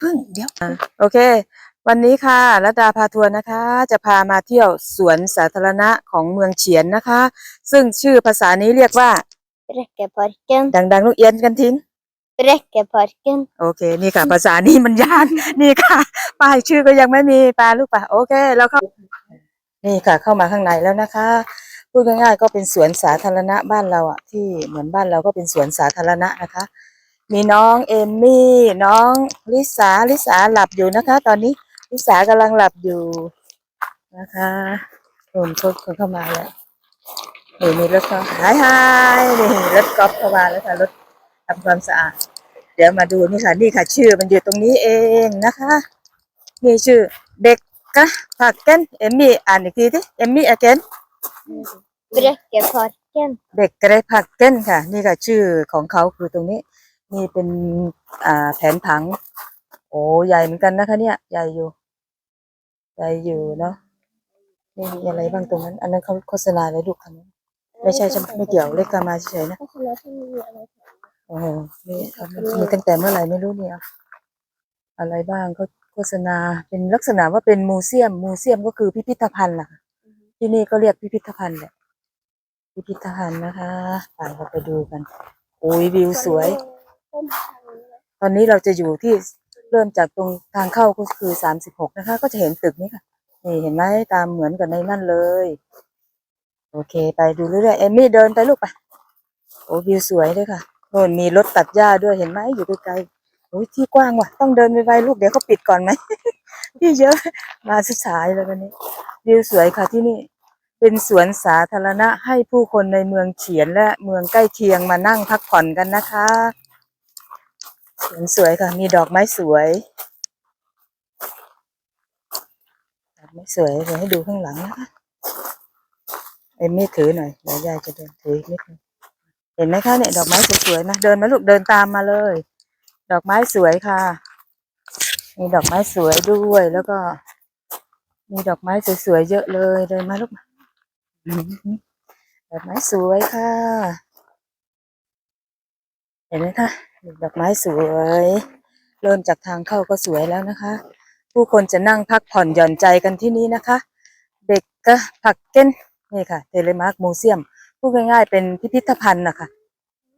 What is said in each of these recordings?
พึ่งเดี๋ยวโอเค วันนี้ค่ะรัตดาพาทัวร์นะคะ จะพามาเที่ยวสวนสาธารณะของเมืองเฉียนนะคะ ซึ่งชื่อภาษานี้เรียกว่า Bräckeparken, ดังๆลูกเอียนกันทิ้ง Bräckeparken, โอเค นี่ค่ะ ภาษานี้มันยากนี่ค่ะป้ายชื่อก็ยังไม่มีปลาลูกป่ะโอเคแล้วเข้านี่ค่ะ เข้ามาข้างในแล้วนะคะพูดง่ายๆก็เป็นสวนสาธารณะบ้านเราอะที่เหมือนบ้านเราก็เป็นสวนสาธารณะนะคะ มีน้องเอมมี่ น้องลิสาลิสาหลับอยู่นะคะ ตอนนี้ลิสากำลังหลับอยู่นะคะคนคนคนเข้ามาแล้วนี่มีรถเขาหายหายนี่รถกอล์ฟเข้ามาแล้วค่ะรถทำความสะอาด เดี๋ยวมาดูนี่ค่ะนี่ค่ะ ชื่อมันอยู่ตรงนี้เองนะคะนี่ชื่อเด็กกะผักเกนเอมมี่อ่านอีกทีที่เอมมี่อเกน Bräckeparken, เด็กกระไรผักเกนค่ะ นี่ค่ะชื่อของเขาคือตรงนี้ นี่เป็นอ่าแผนผัง โอ้ใหญ่เหมือนกันนะคะเนี่ย ใหญ่อยู่ ใหญ่อยู่เนาะนี่มีอะไรบ้างตรงนั้น อันนั้นเขาโฆษณาอะไรลูกคันนี้ไม่ใช่ใช่ไหมไม่เกี่ยวเลขกามาเฉยๆนะโอ้โหนี่เขามีตั้งแต่เมื่อไหร่ไม่รู้เนี่ย อะไรบ้างเขาโฆษณาเป็นลักษณะว่าเป็นมูเซียม มูเซียมก็คือพิพิธภัณฑ์ล่ะ ที่นี่ก็เรียกพิพิธภัณฑ์แหละพิพิธภัณฑ์นะคะไปเราไปดูกัน โอ้ยวิวสวย ตอนนี้เราจะอยู่ที่เริ่มจากตรงทางเข้าก็คือสามสิบหกนะคะ ก็จะเห็นตึกนี้ค่ะ นี่เห็นไหมตามเหมือนกับในนั่นเลย โอเค ไปดูเรื่อยๆเอมมี่เดินไปลูกไปโอ้วิวสวยด้วยค่ะโน่นมีรถตัดหญ้าด้วยเห็นไหมอยู่ไกลๆโอ้ยที่กว้างว่ะ ต้องเดินไวๆลูกเดี๋ยวเขาปิดก่อนไหมที่เยอะมาสุดสายเลยวันนี้วิวสวยค่ะที่นี่เป็นสวนสาธารณะให้ผู้คนในเมืองเฉียนและเมืองใกล้เคียงมานั่งพักผ่อนกันนะคะ สวนสวยค่ะ มีดอกไม้สวย ดอกไม้สวยเดี๋ยวให้ดูข้างหลังนะคะเอ็มมี่ถือหน่อยเดี๋ยวยายจะเดินถือนิดนึงเห็นไหมคะเนี่ยดอกไม้สวยๆนะเดินมาลูกเดินตามมาเลย ดอกไม้สวยค่ะ มีดอกไม้สวยด้วยแล้วก็ มีดอกไม้สวยๆเยอะเลยเดินมาลูกดอกไม้สวยค่ะ เห็นไหมคะ ดอกไม้สวย เริ่มจากทางเข้าก็สวยแล้วนะคะ ผู้คนจะนั่งพักผ่อนหย่อนใจกันที่นี่นะคะ เด็กก็ผักเก้นนี่ค่ะเทเลมาร์กมูเซียมพูดง่ายๆเป็นพิพิธภัณฑ์นะคะ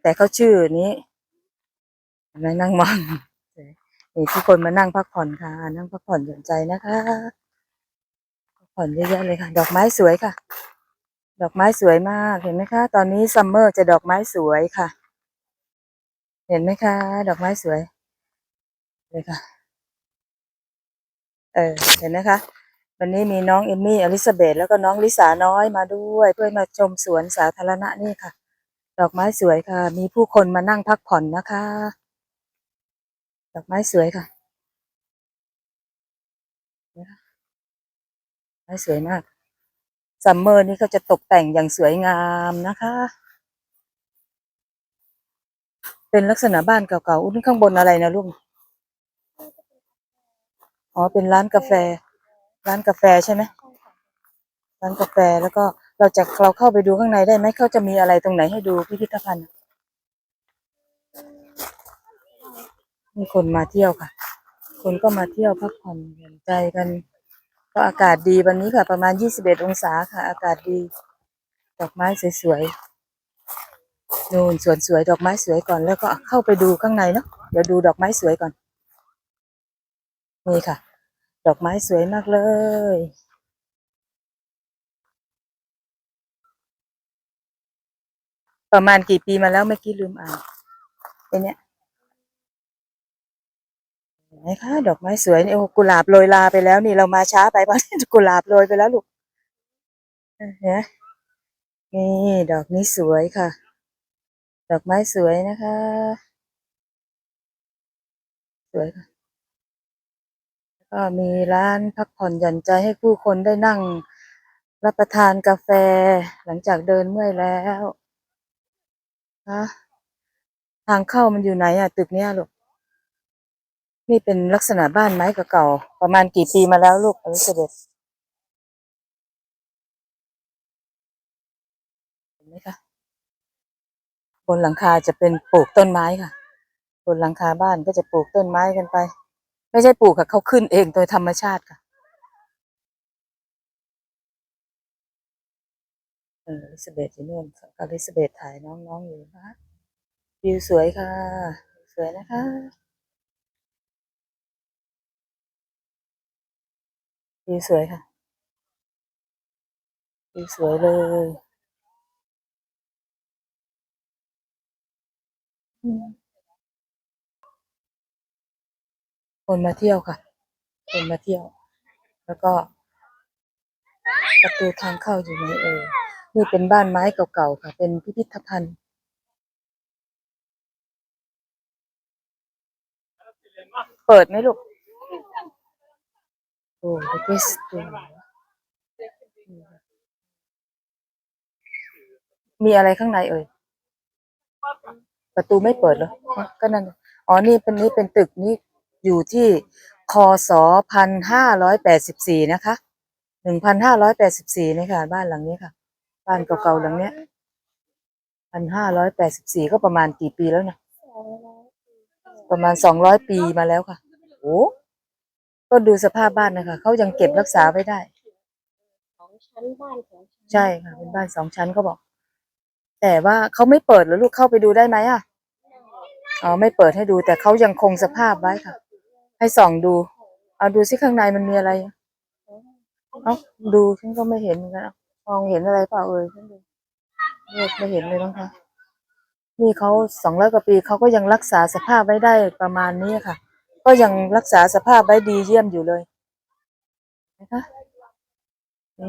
แต่เขาชื่อนี้เห็นไหมนั่งมองนี่ทุกคนมานั่งพักผ่อนค่ะ นั่งพักผ่อนหย่อนใจนะคะพักผ่อนเยอะๆเลยค่ะ ดอกไม้สวยค่ะ ดอกไม้สวยมากเห็นไหมคะ ตอนนี้ซัมเมอร์จะดอกไม้สวยค่ะ เห็นไหมคะ ดอกไม้สวยเลยค่ะ เออ เห็นไหมคะ วันนี้มีน้องเอมมี่อลิซาเบธแล้วก็น้องลิสาน้อยมาด้วย เพื่อมาชมสวนสาธารณะนี่ค่ะ ดอกไม้สวยค่ะ มีผู้คนมานั่งพักผ่อนนะคะ ดอกไม้สวยค่ะไมคะไม้สวยมากซัมเมอร์นี่ก็จะตกแต่งอย่างสวยงามนะคะ เป็นลักษณะบ้านเก่าๆอุ้นข้างบนอะไรนะลุงอ๋อ เป็นร้านกาแฟ ร้านกาแฟใช่ไหมร้านกาแฟแล้วก็เราจะเราเข้าไปดูข้างในได้ไหมเขาจะมีอะไรตรงไหนให้ดูพิพิธภัณฑ์ มีคนมาเที่ยวค่ะ คนก็มาเที่ยวพักผ่อนหย่อนใจกัน ก็อากาศดีวันนี้ค่ะ ประมาณยี่สิบเอ็ดองศาค่ะ อากาศดี ดอกไม้สวยๆ นู่นสวนสวยดอกไม้สวยก่อนแล้วก็เข้าไปดูข้างในเนาะเดี๋ยวดูดอกไม้สวยก่อน นี่ค่ะ ดอกไม้สวยมากเลย ประมาณกี่ปีมาแล้วเมื่อกี้ลืมอ่านไอเนี้ยเห็นไหมคะดอกไม้สวยนี่โอ้กุหลาบโรยลาไปแล้ว นี่เรามาช้าไปเพราะกุหลาบโรยไปแล้วลูกเนไหมนี่ดอกนี้สวยค่ะ ดอกไม้สวยนะคะ สวยค่ะก็มีร้านพักผ่อนหย่อนใจให้ผู้คนได้นั่งรับประทานกาแฟหลังจากเดินเมื่อยแล้วนะทางเข้ามันอยู่ไหนอะตึกเนี้ยลูก นี่เป็นลักษณะบ้านไม้เก่าๆประมาณกี่ปีมาแล้วลูกอลิซาเบธเห็นไหมคะ บนหลังคาจะเป็นปลูกต้นไม้ค่ะ บนหลังคาบ้านก็จะปลูกต้นไม้กันไป ไม่ใช่ปลูกค่ะเขาขึ้นเองโดยธรรมชาติค่ะเออลิซาเบธอยู่นู่นอลิซาเบธถ่ายน้องๆอยู่นะคะวิวสวยค่ะ สวยนะคะวิวสวยค่ะวิวสวยเลยอืม คนมาเที่ยวค่ะ คนมาเที่ยว แล้วก็ประตูทางเข้าอยู่ไหนเอ่ยนี่เป็นบ้านไม้เก่าๆค่ะ เป็นพิพิธภัณฑ์เปิดไหมลูกโอ้เด็กสตูมีอะไรข้างในเอ่ย ประตูไม่เปิดเหรอฮะก็นั่นอ๋อนี่เป็นนี่เป็นตึกนี้อยู่ที่คศพันห้าร้อยแปดสิบสี่นะคะหนึ่งพันห้าร้อยแปดสิบสี่นี่ค่ะ บ้านหลังนี้ค่ะ บ้านเก่าๆหลังเนี้ยพันห้าร้อยแปดสิบสี่ก็ประมาณกี่ปีแล้วนะประมาณสองร้อยปีมาแล้วค่ะโอ้ก็ดูสภาพบ้านนะคะเขายังเก็บรักษาไว้ได้สองชั้นบ้านของฉันใช่ค่ะเป็นบ้านสองชั้นเขาบอก แต่ว่าเขาไม่เปิดเหรอลูกเข้าไปดูได้ไหมอะ อ๋อไม่เปิดให้ดูแต่เขายังคงสภาพไว้ค่ะ ให้ส่องดู เอาดูสิข้างในมันมีอะไรเอ้าดูฉันก็ไม่เห็นเหมือนกันอะมองเห็นอะไรเปล่าเอ่ยฉันดูไม่เห็นเลยมั้งคะนี่เขาสองร้อยกว่าปีเขาก็ยังรักษาสภาพไว้ได้ประมาณนี้ค่ะ ก็ยังรักษาสภาพไว้ดีเยี่ยมอยู่เลยนะคะนี่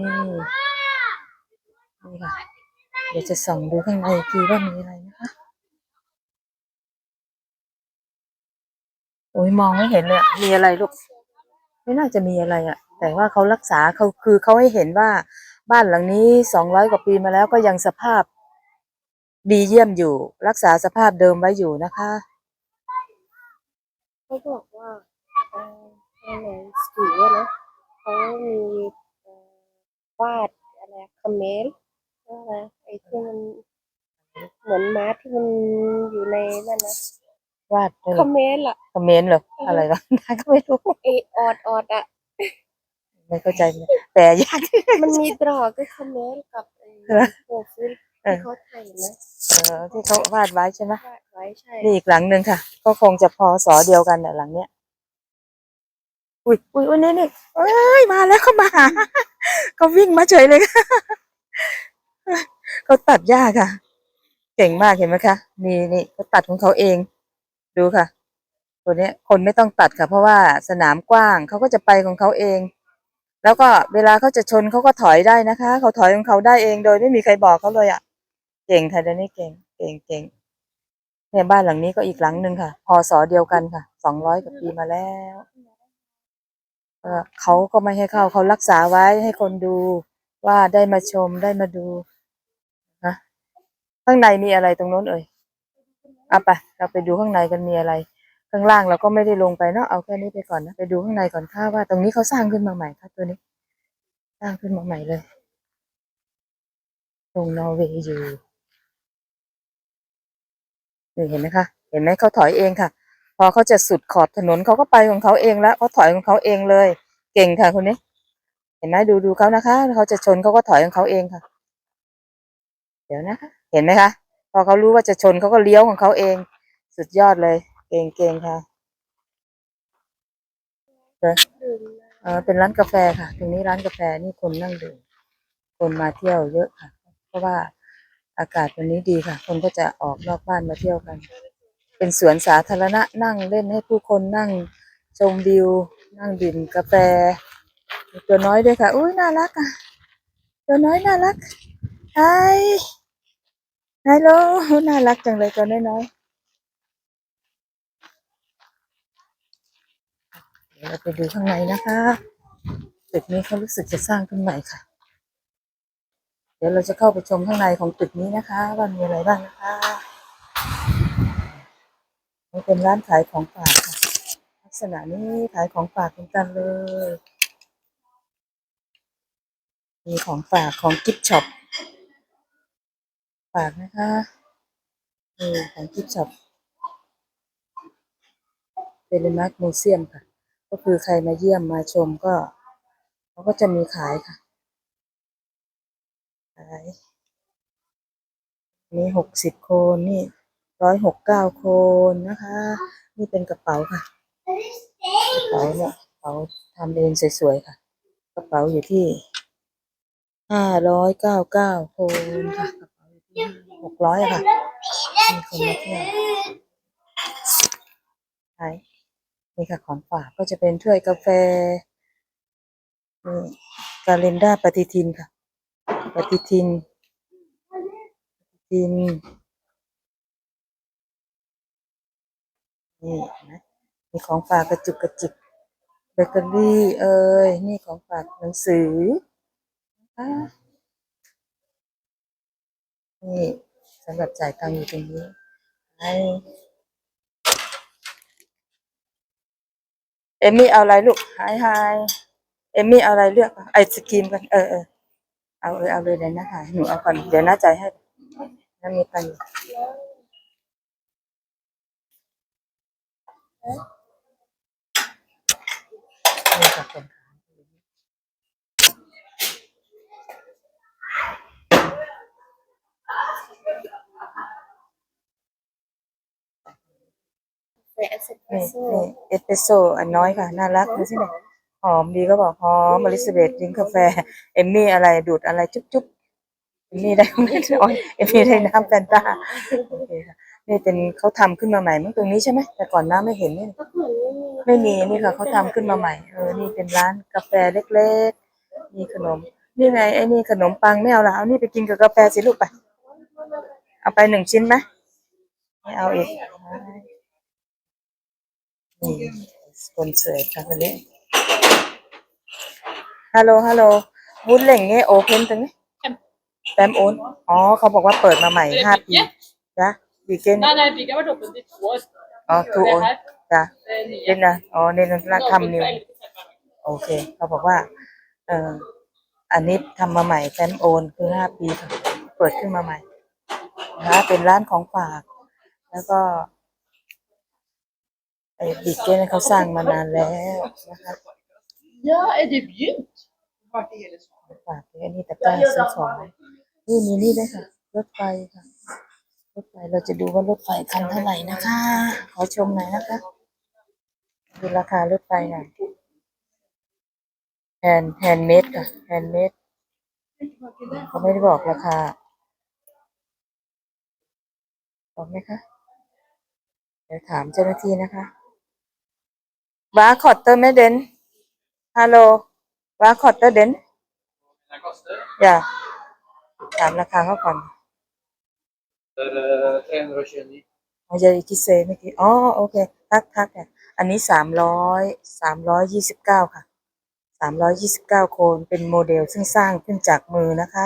นี่ค่ะ เดี๋ยวจะส่องดูข้างในกทีว่ามีอะไรนะคะ อ้ยมองไม่เห็นเลยอะมีอะไรลูก ไม่น่าจะมีอะไรอะแต่ว่าเขารักษาเขาคือเขาให้เห็นว่าบ้านหลังนี้สองร้อยกว่าปีมาแล้วก็ยังสภาพ ดีเยี่ยมอยู่ รักษาสภาพเดิมไว้อยู่นะคะเขาบอกว่าเอ่อในหนังสืออะนะเขามีเอ่อวาดอะไรคาเมลอะไรไอ้ที่มันเหมือนม้าที่มันอยู่ในนั่นนะ วาดด้วยเหรคาอเมลอะคอมเมนต์เหรออะไรวะก็ไม่รู้ ไอออดออดอะไม่เข้าใจเลยแต่ยาก มันมีตรอกก็คาเมลกับไอ้เหรอโปรฟิลเออที่เขาถ่ายนะเออที่เขาวาดไว้ใช่ไหมวาดไว้ใช่นี่อีกหลังหนึ่งค่ะ ก็คงจะพอสอเดียวกันแต่หลังเนี้ยอุ้ยอุ้ยอุ้ยนี่นี่เอ้ยมาแล้วเขามาหาเขาวิ่งมาเฉยเลยค่ะเขาตัดหญ้าค่ะ เก่งมากเห็นไหมคะนี่นี่เขาตัดของเขาเอง ดูค่ะ ตัวนี้คนไม่ต้องตัดค่ะ เพราะว่าสนามกว้างเขาก็จะไปของเขาเอง แล้วก็เวลาเขาจะชนเขาก็ถอยได้นะคะเขาถอยของเขาได้เองโดยไม่มีใครบอกเขาเลยอะ เก่งค่ะเดี๋ยวนี้เก่งเก่งเก่งเนี่ยบ้านหลังนี้ก็อีกหลังหนึ่งค่ะพศเดียวกันค่ะสองร้อยกว่าปีมาแล้วเออเขาก็ไม่ให้เข้าเขารักษาไว้ให้คนดูว่าได้มาชมได้มาดูนะข้างในมีอะไรตรงโน้นเอ่ย เอาไปเราไปดูข้างในกันมีอะไร ข้างล่างเราก็ไม่ได้ลงไปเนาะเอาแค่นี้ไปก่อนนะไปดูข้างในก่อนค่ะว่า ตรงนี้เขาสร้างขึ้นมาใหม่ค่ะตัวนี้ สร้างขึ้นมาใหม่เลยตรงนอร์เวย์อยู่นี่เห็นไหมคะเห็นไหมเขาถอยเองค่ะ พอเขาจะสุดขอบถนนเขาก็ไปของเขาเองแล้วเขาถอยของเขาเองเลย เก่งค่ะคนนี้ เห็นไหมดูดูเขานะคะเขาจะชนเขาก็ถอยของเขาเองค่ะ เดี๋ยวนะคะ เห็นไหมคะ พอเขารู้ว่าจะชนเขาก็เลี้ยวของเขาเอง สุดยอดเลย เก่งเก่งค่ะเออเป็นร้านกาแฟค่ะ ตรงนี้ร้านกาแฟนี่คนนั่งดื่มคนมาเที่ยวเยอะค่ะ เพราะว่าอากาศวันนี้ดีค่ะ คนก็จะออกนอกบ้านมาเที่ยวกัน เป็นสวนสาธารณะนั่งเล่นให้ผู้คนนั่งชมวิว นั่งดื่มกาแฟ ตัวน้อยด้วยค่ะ อุ้ยน่ารักอะ ตัวน้อยน่ารักไฮ ฮัลโหลน่ารักจังเลยตัวน้อยๆเดี๋ยวเราไปดูข้างในนะคะตึกนี้เขารู้สึกจะสร้างขึ้นใหม่ค่ะ เดี๋ยวเราจะเข้าไปชมข้างในของตึกนี้นะคะว่ามีอะไรบ้างนะคะนี่เป็นร้านขายของฝากค่ะลักษณะนี้ขายของฝากเหมือนกันเลย มีของฝากของกิฟช็อป ฝากนะคะนี่ของกิฟช็อปเดนมาร์กมิวเซียมค่ะ ก็คือใครมาเยี่ยมมาชมก็เขาก็จะมีขายค่ะ ขายนี่หกสิบโคนนี่ร้อยหกเก้าโคนนะคะ นี่เป็นกระเป๋าค่ะ กระเป๋าเนี่ยกระเป๋าทำเองสวยๆค่ะ กระเป๋าอยู่ที่ห้าร้อยเก้าเก้าโคนค่ะ หกร้อยอะค่ะมีคนมาเที่ยวใช่นี่ค่ะของฝากก็จะเป็นถ้วยกาแฟนี่กาเลนดาปฏิทินค่ะ ปฏิทินปฏิทินนี่นะมีของฝากกระจุกกระจิกเบเกอรี่เอ้ยนี่ของฝากหนังสือนะคะ นี่สำหรับจ่ายตังค์อยู่ตรงนี้ไอเอมมี่เอาอะไรลูกไฮไฮเอมมี่เอาอะไรเลือกไอศครีมกันเออเออเอาเลยเอาเลยเดี๋ยวนะค่ะหนูเอาก่อนเดี๋ยวน้าจ่ายให้น้ามีตังค์อยู่นี่ค่ะคน แต่เอสเปรนี่สโซ่นี่เอสเปรสโซ่อันน้อยค่ะ น่ารักดูสิเนี่ยหอมดีก็บอกหอมอลิซาเบธดื่มกาแฟ เอมมี่อะไรดูดอะไรจุ๊บจุ๊บเอมมี่ได้ไม่ได้อ๋อเอมมี่ได้น้ำแฟนตาโอเคค่ะนี่เป็นเขาทำขึ้นมาใหม่มั้งตรงนี้ใช่ไหมแต่ก่อนน้าไม่เห็นนี่ ก็เหมือนไม่มีไม่มีนี่ค่ะเขาทำขึ้นมาใหม่ เออ นี่เป็นร้านกาแฟเล็กๆ มีขนม นี่ไงไอ้นี่ขนมปังไม่เอาละเอานี่ไปกินกับกาแฟสิลูกไป เอาไปหนึ่งชิ้นไหมไม่เอาอีก นี่คนสวยค่ะคนนี้ฮัลโหลฮัลโหลวุ้นเหล่งเงี้ยโอเพนตรงนี้แตมโอนอ๋อ เขาบอกว่าเปิดมาใหม่ห้าปีจ้ะวีเกน Nej, nej, vi kan vara öppet till två. อ๋อทูโอน här. จ้ะ Det är nya. เล่นนะอ๋อนี่นะทำนิว Öppet på 11 december. โอเค เขาบอกว่า เอออันนี้ทำมาใหม่แฟมโอนคือห้าปีค่ะเปิดขึ้นมาใหม่นะคะเป็นร้านของฝาก แล้วก็ ไอ้บิ๊กเก้นเขาสร้างมานานแล้วนะคะ Ja, är det bjunt? ของฝากอันนี้ตะกร้าซื้อของนี่มีนี่ด้วยค่ะ รถไฟค่ะ รถไฟเราจะดูว่ารถไฟคันเท่าไหร่นะคะ ขอชมหน่อยนะคะ ดูราคารถไฟหน่อยแฮนแฮนเมดค่ะแฮนเมดเขาไม่ได้บอกราคา บอกไหมคะ เดี๋ยวถามเจ้าหน้าที่นะคะ วาคอตเตอร์แม่เดนฮัลโหลวาคอตเตอร์เดนอย่าถามราคาเขาก่อน Eh, 329. เอาจะกิเซเมื่อกี้อ๋อโอเคทักทักอะอันนี้สามร้อยสามร้อยยี่สิบเก้าค่ะสามร้อยยี่สิบเก้าโคนเป็นโมเดลซึ่งสร้างขึ้นจากมือนะคะ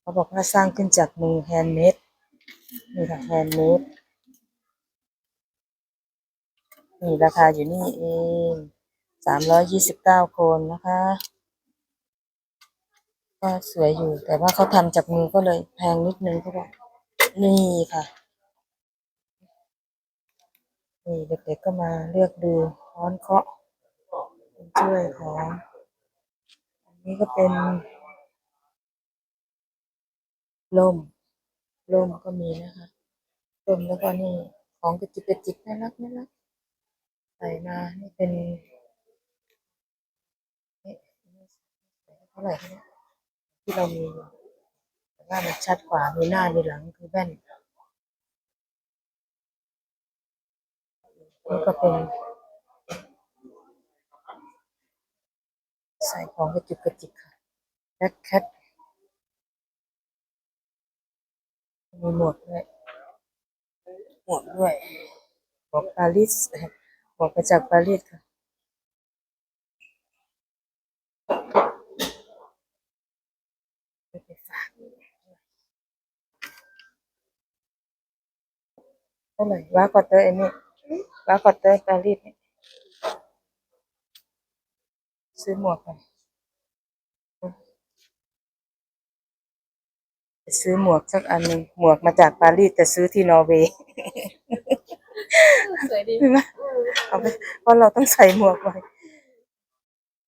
เขาบอกว่าสร้างขึ้นจากมือแฮนด์เมดนี่ค่ะแฮนด์เมด นี่ราคาอยู่นี่เองสามร้อยยี่สิบเก้าโคนนะคะ ก็สวยอยู่แต่ว่าเขาทำจากมือก็เลยแพงนิดนึงเขาบอกนี่ค่ะ นี่เด็กๆก็มาเลือกดูค้อนเคาะช่วยของอันนี้ก็เป็นล่มล่มก็มีนะคะล่มแล้วก็นี่ของกระจิกกระจิกน่ารักน่ารัก ใส่มา นี่เป็นนี่เท่าไหร่เนี่ยที่เรามีอยู่แต่ว่ามันชัดกว่า มีหน้า มีหลัง คือแว่นนี่ก็เป็น ใส่ของกระจุกกระจิกค่ะแคทแคทมีหมวกด้วยหมวกด้วยหมวกปารีส หมวกมาจากปารีสค่ะเอาไปฝากเท่าไหร่ว้ากอเตอร์เอมี่ว้ากอเตอร์ปารีสนี่ซื้อหมวกไปซื้อหมวกสักอันหนึ่งหมวกมาจากปารีสแต่ซื้อที่นอร์เวย์ สวยดีเห็นไหมเอาไปเพราะเราต้องใส่หมวกไว้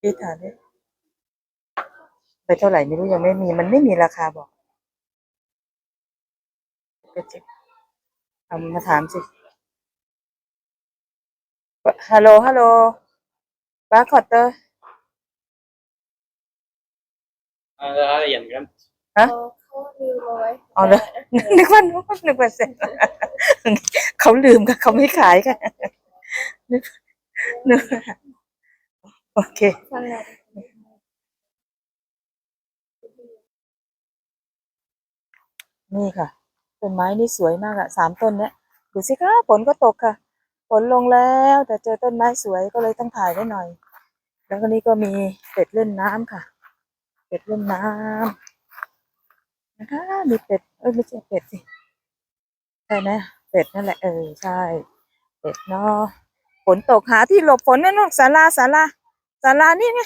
พี่ถามดิไปเท่าไหร่ไม่รู้ยังไม่มี มันไม่มีราคาบอกก็เจ็บเอามาถามสิฮัลโหลฮัลโหลบาร์คอตเตอร์ Ja, det här är genglemt. เขาเขาลืมเอาไว้เอาเลยนึกว่านึกว่านึกว่าเสร็จเขาลืมค่ะเขาไม่ขายค่ะนึกนึกว่าโอเคสลัดนี่ค่ะต้นไม้นี่สวยมากอะสามต้นเนี้ยดูสิคะฝนก็ตกค่ะฝนลงแล้ว แต่เจอต้นไม้สวยก็เลยต้องถ่ายไว้หน่อย แล้วก็นี่ก็มีเป็ดเล่นน้ำค่ะ เป็ดเล่นน้ำ นะคะมีเป็ด เอ้ยไม่ใช่เป็ดสิใช่ไหมเป็ดนั่นแหละ เออใช่ เป็ดเนาะฝนตกหาที่หลบฝนนั่นนู่นศาลาศาลาศาลานี่ไง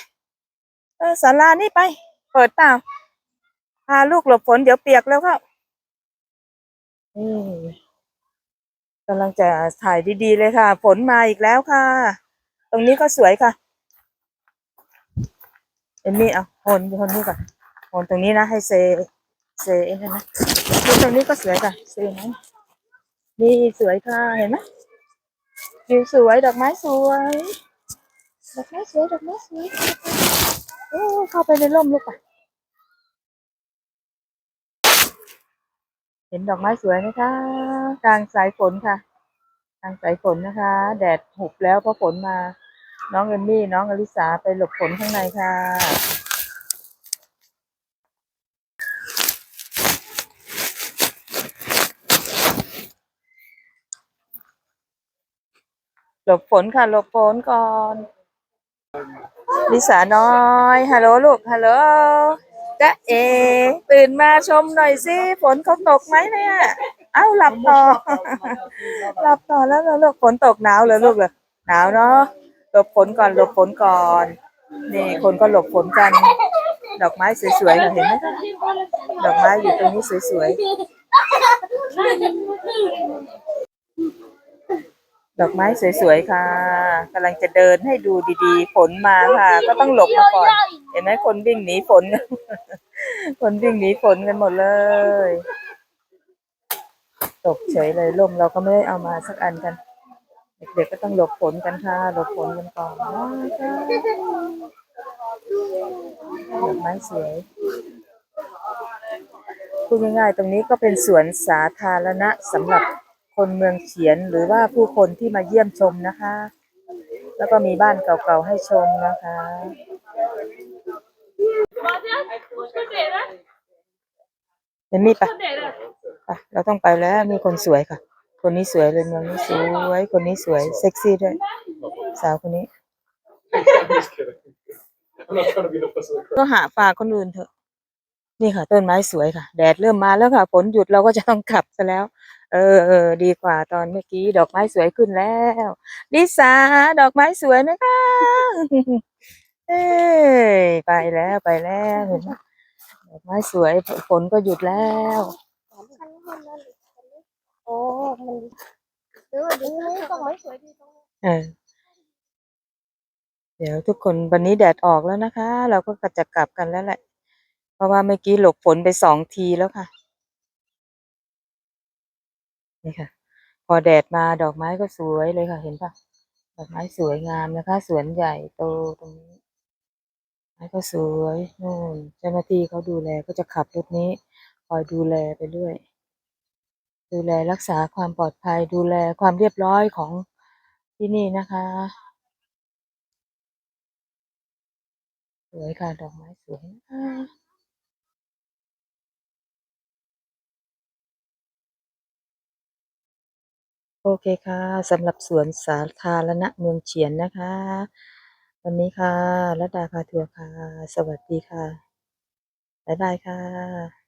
เออศาลานี่ไป เปิดเปล่าพาลูกหลบฝนเดี๋ยวเปียกแล้วเข้าอืมกำลังจะถ่ายดีๆเลยค่ะ ฝนมาอีกแล้วค่ะ ตรงนี้ก็สวยค่ะเอ็นนี่เอาโคนคนนี้ก่อนโคนตรงนี้นะให้เซ เซเองนะนี่ตรงนี้ก็สวยค่ะเซนะนี่สวยค่ะเห็นไหมวิวสวยดอกไม้สวยดอกไม้สวยดอกไม้สวยโอ้เข้าไปในร่มลูกป่ะเห็นดอกไม้สวยไหมคะกลางสายฝนค่ะกลางสายฝนนะคะ แดดหุบแล้วเพราะฝนมา น้องเอมมี่น้องอลิสาไปหลบฝนข้างในค่ะ หลบฝนค่ะ หลบฝนก่อน ลิสาน้อยฮัลโหลลูกฮัลโหลจ๊ะเอ ตื่นมาชมหน่อยสิฝนเขาตกไหมเนี่ย เอ้าหลับต่อ หลับต่อแล้วลูกฝนตกหนาวเหรอลูกเหรอหนาวเนาะหลบฝนก่อนหลบฝนก่อนนี่คนก็หลบฝนกัน ดอกไม้สวยๆค่ะเห็นไหมคะดอกไม้อยู่ตรงนี้สวยๆ ดอกไม้สวยๆค่ะกำลังจะเดินให้ดูดีๆ ฝนมาค่ะ ก็ต้องหลบมาก่อน เห็นไหมคนวิ่งหนีฝนคนวิ่งหนีฝนกันหมดเลย ตกเฉยเลยร่มเราก็ไม่ได้เอามาสักอันกันเด็กๆก็ต้องหลบฝนกันค่ะหลบฝนกันก่อนดอกไม้สวยพูดง่ายๆตรงนี้ก็เป็นสวนสาธารณะสำหรับ คนเมืองเขียนหรือว่าผู้คนที่มาเยี่ยมชมนะคะ แล้วก็มีบ้านเก่าๆให้ชมนะคะเห็นมีปะปะเราต้องไปแล้วมีคนสวยค่ะ คนนี้สวยเลยเมืองนี้สวย คนนี้สวยเซ็กซี่ด้วย สาวคนนี้ก็หาฝากคนอื่นเถอะ นี่ค่ะ ต้นไม้สวยค่ะ แดดเริ่มมาแล้วค่ะฝนหยุดเราก็จะต้องกลับซะแล้ว เออเออดีกว่าตอนเมื่อกี้ดอกไม้สวยขึ้นแล้วลิสาดอกไม้สวยไหมคะเอ้ยไปแล้วไปแล้วเห็นไหมดอกไม้สวยฝนก็หยุดแล้วสามพันห้านั่นโอ้มันเออดีตรงไม้สวยดีตรงนี้เออเดี๋ยวทุกคนวันนี้แดดออกแล้วนะคะ เราก็จะกลับกันแล้วแหละ เพราะว่าเมื่อกี้หลบฝนไปสองทีแล้วค่ะ นี่ค่ะ พอแดดมาดอกไม้ก็สวยเลยค่ะ เห็นปะดอกไม้สวยงามนะคะ สวนใหญ่โตตรงนี้ไม้ก็สวยนู่นเจ้าหน้าที่เขาดูแลก็จะขับรถนี้ คอยดูแลไปด้วยดูแลรักษาความปลอดภัยดูแลความเรียบร้อยของที่นี่นะคะสวยค่ะดอกไม้สวยนะ โอเคค่ะสำหรับสวนสาธารณะเมืองเฉียนนะคะ วันนี้ค่ะรัตดาพาทัวร์ค่ะ สวัสดีค่ะบ๊ายบายค่ะ